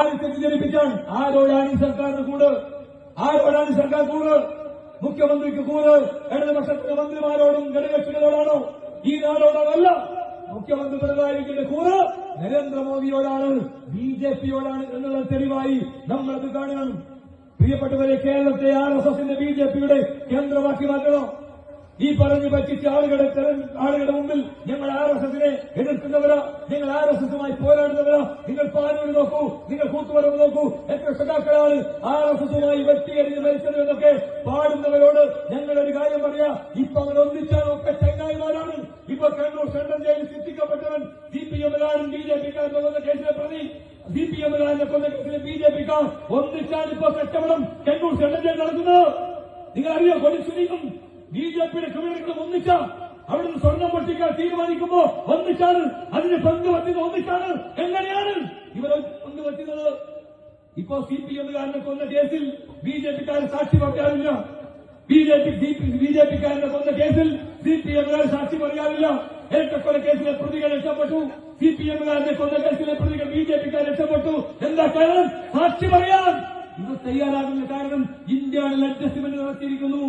ആര് തെറ്റിദ്ധരിപ്പിക്കാൻ ആരോടാണ് ഈ സർക്കാരിന് കൂട്? ആരോടാണ് സർക്കാർ കൂട്? മുഖ്യമന്ത്രിക്ക് കൂട്? ഇടതുപക്ഷത്തിന്റെ മന്ത്രിമാരോടും ഘടകകക്ഷികളോടാണോ ഈ നാടോടല്ല. മുഖ്യമന്ത്രി പിണറായി വിജയന്റെ കൂറ് നരേന്ദ്രമോദിയോടാണ് ബി ജെ പിയോടാണ് എന്നുള്ള തെളിവായി നമ്മളത് കാണണം. പ്രിയപ്പെട്ടവരെ കേരളത്തെ ആർ എസ് എസിന്റെ ബി ജെ പിയുടെ കേന്ദ്രമാക്കി മാറ്റണം. ഈ പറഞ്ഞു പറ്റിച്ച ആളുകളുടെ ആളുകളുടെ മുമ്പിൽ ഞങ്ങൾ എസിനെ എതിർക്കുന്നവരോ നിങ്ങൾ ആർ എസ് എസുമായി പോരാടുന്നവരോ നിങ്ങൾ പാനൂര് നോക്കൂ നിങ്ങൾ കൂത്തുപറമ്പ് നോക്കൂ എത്ര സഖാക്കളാണ് ആർ എസ് എസുമായി വെട്ടിയെറിഞ്ഞ് മരിച്ചത് എന്നൊക്കെ പാടുന്നവരോട് ഞങ്ങളൊരു കാര്യം പറയാ. ഇപ്പൊ അവർ ഒന്നിച്ചാൽ ഒക്കെ ചങ്ങായിമാരാണ്. ഇപ്പൊ കണ്ണൂർ സെൻട്രൽ ജയിലിൽ ശിക്ഷിക്കപ്പെട്ടവൻ സി പി എമ്മുകാരൻ ബി ജെ പിക്കാരൻ കൊന്ന കേസിലെ പ്രതി. സി പി എമ്മുകാരനെ കൊന്ന കേസിലെ ബി ജെ പിക്കാർ ഒന്നിച്ചാൽ ഇപ്പൊ കച്ചവടം കണ്ണൂർ സെൻട്രൽ ജയിൽ നടക്കുന്നത്. നിങ്ങൾ അറിയോ കൊടിച്ചുനിക്കും ബി ജെ പിയുടെ ക്രിമിനലുകളും ഒന്നിച്ച. അവിടുന്ന് സ്വർണം പൊട്ടിക്കാൻ തീരുമാനിക്കുമ്പോ ഒന്നിച്ചാണ് അതിന് പങ്ക് പറ്റുന്നത് ഒന്നിച്ചാണ് എങ്ങനെയാണ്? ഇവർ പങ്ക് പറ്റുന്നത് ഇപ്പോ സി പി എമ്മുകാരനെ കൊന്ന കേസിൽ ബി ജെ പിക്കാരൻ സാക്ഷി പറയാറില്ല. B J P B J പിക്കാരനെ കൊന്ന കേസിൽ സി പി എമ്മുകാർ സാക്ഷി പറയാറില്ല. ഏറ്റക്കൊല കേസിലെ പ്രതികൾ രക്ഷപ്പെട്ടു. സി പി എമ്മുകാരനെ കൊന്ന കേസിലെ പ്രതികൾ ബി ജെ പിക്കാർ രക്ഷപ്പെട്ടു. എന്താ കാരണം? സാക്ഷി പറയാൻ. ഇവർ തയ്യാറാകുന്ന കാരണം ഇന്ത്യയിൽ അഡ്ജസ്റ്റ്മെന്റ് നടത്തിയിരിക്കുന്നു.